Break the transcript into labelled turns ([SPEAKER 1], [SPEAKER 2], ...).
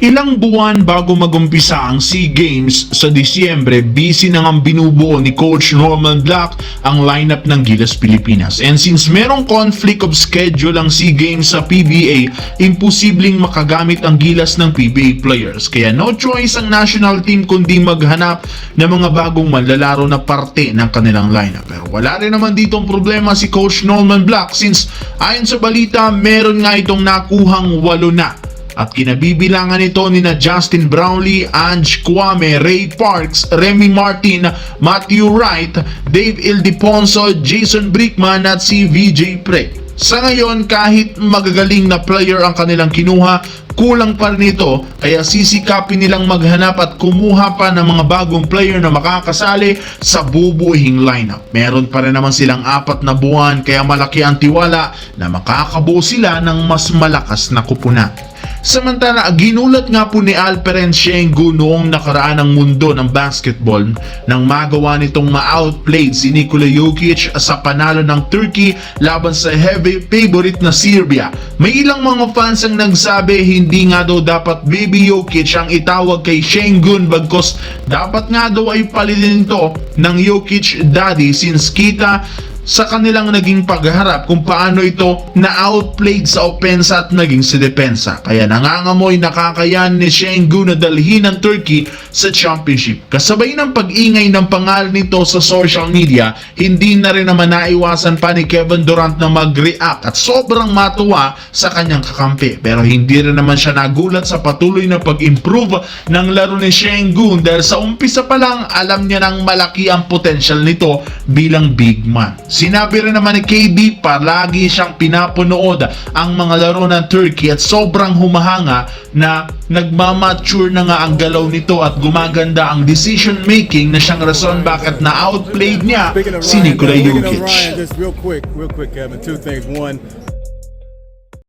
[SPEAKER 1] Ilang buwan bago magumpisa ang SEA Games sa Disyembre, busy na ang binubuo ni Coach Norman Black ang lineup ng Gilas Pilipinas. And since merong conflict of schedule ang SEA Games sa PBA, imposibleng makagamit ang Gilas ng PBA players. Kaya no choice ang national team kundi maghanap ng mga bagong manlalaro na parte ng kanilang lineup. Pero wala rin naman ditong problema si Coach Norman Black since ayon sa balita, meron nga itong nakuhang walo na at kinabibilangan ito ni na Justin Brownlee, Ange Kwame, Ray Parks, Remy Martin, Matthew Wright, Dave Ildefonso, Jason Brickman at si VJ Pre. Sa ngayon, kahit magagaling na player ang kanilang kinuha, kulang pa rin ito kaya sisikapin nilang maghanap at kumuha pa ng mga bagong player na makakasali sa bubuhing lineup. Meron pa rin naman silang apat na buwan kaya malaki ang tiwala na makakabuo sila ng mas malakas na kupunan. Samantala, ginulat nga po ni Alperen Sengu noong nakaraan ng mundo ng basketball nang magawa nitong ma-outplayed si Nikola Jokic sa panalo ng Turkey laban sa heavy favorite na Serbia. May ilang mga fans ang nagsabi hindi nga daw dapat Baby Jokic ang itawag kay Sengun bagkos dapat nga daw ay palitin ito ng Jokic Daddy since kita sa kanilang naging pagharap kung paano ito na-outplayed sa opensa at naging sa depensa. Kaya nangangamoy nakakayan ni Şengün na dalhin ng Turkey sa championship. Kasabay ng pag-ingay ng pangalan nito sa social media, hindi na rin naman naiwasan pa ni Kevin Durant na mag-react at sobrang matuwa sa kanyang kakampi. Pero hindi rin naman siya nagulat sa patuloy na pag-improve ng laro ni Şengün dahil sa umpisa pa lang alam niya nang malaki ang potential nito bilang big man. Sinabi rin naman ni KD palagi siyang pinapunood ang mga laro ng Turkey at sobrang humahanga na nagmamature na nga ang galaw nito at gumaganda ang decision making na siyang rason bakit na-outplayed niya
[SPEAKER 2] Speaking of
[SPEAKER 1] si Nikola Jokic.
[SPEAKER 2] Real quick, real quick, Kevin. Two things. One,